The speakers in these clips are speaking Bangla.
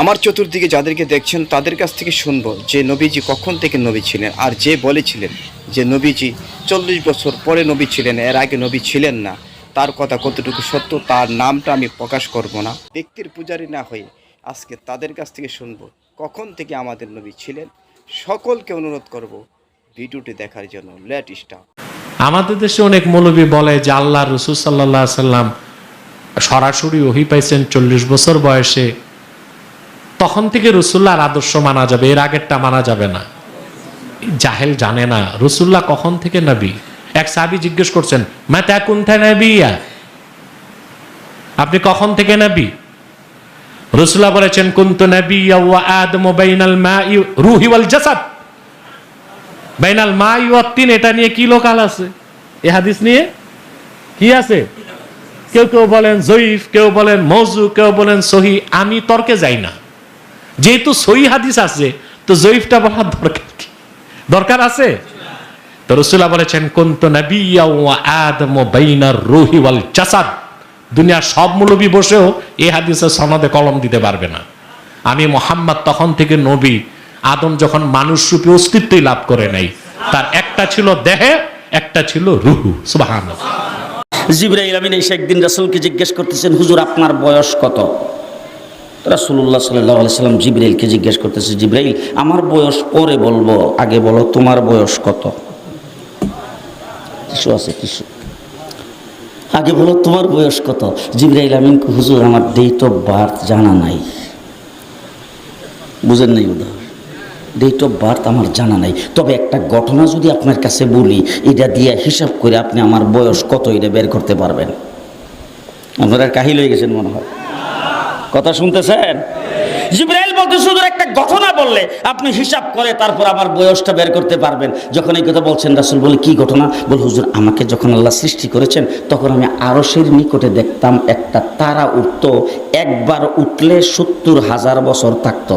আমার চতুর্দিকে যাদেরকে দেখছেন, তাদের কাছ থেকে শুনব যে নবীজি কখন থেকে নবী ছিলেন আর যে বলেছিলেন যে নবীজি চল্লিশ বছর পরে নবী ছিলেন, এর আগে নবী ছিলেন না। তার কথা কতটুকু সত্য, তার নামটা আমি প্রকাশ করব না। ব্যক্তির পূজারী না হয়ে আজকে তাদের কাছ থেকে শুনব কখন থেকে আমাদের নবী ছিলেন। সকলকে অনুরোধ করব ভিডিওটি দেখার জন্য লেট স্টার আমাদের দেশে অনেক মৌলবী বলে যে আল্লাহ রসুল সাল্লাহ সাল্লাম সরাসরি ওহি পাইছেন চল্লিশ বছর বয়সে। তখন থেকে রসুল্লাহর আদর্শ মানা যাবে, এর আগেরটা মানা যাবে না। জাহেল জানে না, রসুল্লাহ কখন থেকে নবী? এক সাহাবি জিজ্ঞেস করছেন কুন্থা নবিয়া? আপনি কখন থেকে নবী? রসুল্লাহ বলেছেন, কুন্তু নবিয়া ওয়া বাইনাল মাই রুহি ওয়াল জাসাদ। বাইনাল মা এটা নিয়ে কি লোকাল আছে? এ হাদিস নিয়ে কি আছে? কেউ কেউ বলেন জয়ীফ, কেউ বলেন মৌজু কেউ বলেন সহি, আমি তর্কে যাই না। যেহেতু সহি হাদিস আছে, তো জয়ীফটা বলার দরকার কি? দরকার আছে? তো রসুল্লাহ বলেছেন বাইনার রুহি ওয়াল জাসাদ। দুনিয়ার সব মুলবি বসেও এ হাদিসের সনদে কলম দিতে পারবে না। আমি মোহাম্মদ তখন থেকে নবী। আদম যখন মানুষ রূপে অস্তিত্বই লাভ করে নাই, তার একটা ছিল দেহে, একটা ছিল রুহু। সুবাহান জিব্রাইল আমিন এসে একদিন রাসুলকে জিজ্ঞেস করতেছেন, হুজুর, আপনার বয়স কত? রাসুল্লাহ সাল্লাহ সাল্লাম জিব্রাইলকে জিজ্ঞেস করতেছে, জিব্রাইল, আমার বয়স পরে বলব, আগে বলো তোমার বয়স কত? কিছু আছে কিছু আগে বলো তোমার বয়স কত? জিব্রাইল আমিন, হুজুর, আমার ডেট অফ বার্থ জানা নাই। বুঝেন নাই উদাহরণ ডেট অফ বার্থ আমার জানা নাই। তবে একটা ঘটনা যদি আপনার কাছে বলি, এটা দিয়ে হিসাব করে আপনি আমার বয়স কত, এটা বের করতে পারবেন। আপনারা কাহিল হয়ে গেছেন মনে হয়। কথা শুনতেছেন? জিব্রাইল বলতে শুধু একটা ঘটনা বললে, আপনি হিসাব করে তারপর আমার বয়সটা বের করতে পারবেন। যখন এই কথা বলছেন, রাসুল বলে, কি ঘটনা? বল, হুজুর, আমাকে যখন আল্লাহ সৃষ্টি করেছেন, তখন আমি আরসের নিকটে দেখতাম একটা তারা উঠত, একবার উঠলে সত্তর হাজার বছর থাকতো।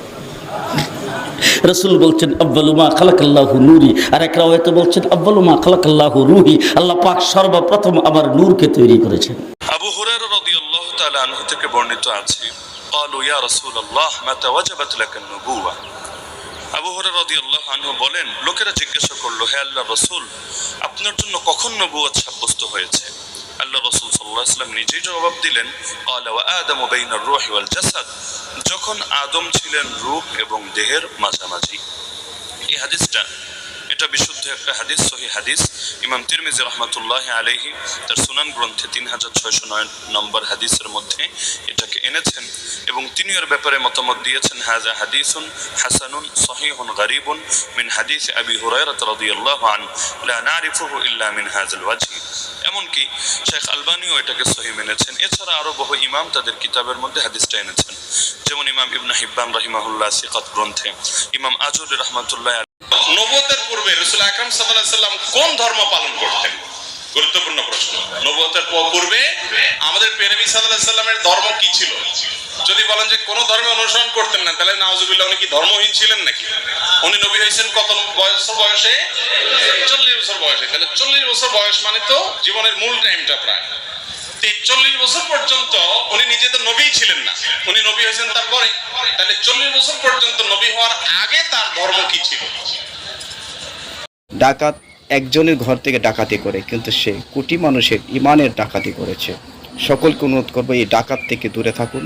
রসুল বলছেন আব্বালুমা খালাকাল্লাহু নুরি আর এক রাওয়াতে বলছেন আব্বালুমা খালাকাল্লাহু রুহি আল্লাহ পাক সর্বপ্রথম আমার নূরকে তৈরি করেছেন আবু হুরায়রা রাদিয়াল্লাহু তাআলা আনহু থেকে বর্ণিত আছে قالوا يا رسول الله متى وجبت لك النبوة আবু হুরায়রা রাদিয়াল্লাহু আনহু বলেন লোকেরা জিজ্ঞাসা করলো হে আল্লাহ রাসূল আপনার জন্য কখন নবুয়ত সাব্যস্ত হয়েছে আল্লাহ রসুল সাল্লাহাম নিজেই জবাব দিলেন আদম জাসাদ। যখন আদম ছিলেন রূপ এবং দেহের মাঝামাঝি। এই হাদিসটা, এটা বিশুদ্ধ একটা হাদিস, সহি হাদিস। ইমাম তিরমিজি রহমতুল্লাহ আলহি তার সুনান গ্রন্থে তিন হাজার ছয়শো নয় নম্বর হাদিসের মধ্যে এটাকে এনেছেন এবং তিনি এর ব্যাপারে মতামত দিয়েছেন। হাজা হাদিসুন হাসানুন সহিহুন গরিবুন মিন হাদিস আবি হুরায়রা রাদিয়াল্লাহু আন লা নারিফুহু ইল্লা মিন হাযাল ওয়াজহি এমনকি শেখ আলবানিও এটাকে সহি মেনেছেন। এছাড়া আরও বহু ইমাম তাদের কিতাবের মধ্যে হাদিসটা এনেছেন। যেমন ইমাম ইবনে হিব্বান রাহিমাহুল্লাহ সিকাত গ্রন্থে ইমাম আজুর রহমতুল্লাহ নবতের পূর্বে রসুল আকরম সাল্লাম কোন ধর্ম পালন করতেন? গুরুত্বপূর্ণ প্রশ্ন। নবতের পূর্বে আমাদের পেনবী সাল্লাহ সাল্লামের ধর্ম কি ছিল? যদি বলেন যে কোন ধর্মে অনুসরণ করতেন না, তাহলে নাওজুবিল্লাহ উনি কি ধর্মহীন ছিলেন নাকি? উনি নবী হয়েছেন কত বয়স বয়সে? চল্লিশ বছর বয়সে। তাহলে চল্লিশ বছর বয়স মানে তো জীবনের মূল টাইমটা প্রায়। চল্লিশ বছর পর্যন্ত উনি নিজে তো নবী ছিলেন না। উনি নবী হয়েছেন তারপরে। তাহলে চল্লিশ বছর পর্যন্ত নবী হওয়ার আগে তার ধর্ম কি ছিল? ডাকাত একজনের ঘর থেকে ডাকাতি করে, কিন্তু সে কোটি মানুষের ইমানের ডাকাতি করেছে। সকলকে অনুরোধ করব এই ডাকাত থেকে দূরে থাকুন।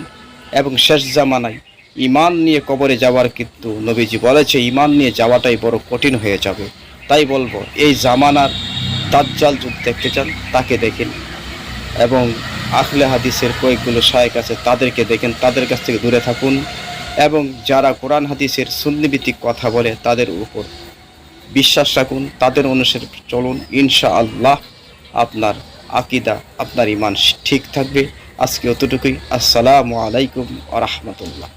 এবং শেষ জামানায় ইমান নিয়ে কবরে যাওয়ার কিন্তু নবীজি বলেছে ইমান নিয়ে যাওয়াটাই বড় কঠিন হয়ে যাবে। তাই বলব, এই জামানার দাজ্জাল যুগ দেখতে চান, তাকে দেখেন। এবং আখলে হাদিসের কয়েকগুলো শায়েক আছে, তাদেরকে দেখেন, তাদের কাছ থেকে দূরে থাকুন। এবং যারা কোরআন, হাদিসের সুন্নিভিত্তিক কথা বলে, তাদের উপর বিশ্বাস রাখুন, তাদের অনুসারে চলুন। ইনশা আল্লাহ আপনার আকিদা, আপনার ইমান ঠিক থাকবে। আজকে অতটুকুই আসসালামু আলাইকুম আ রহমতুল্লাহ।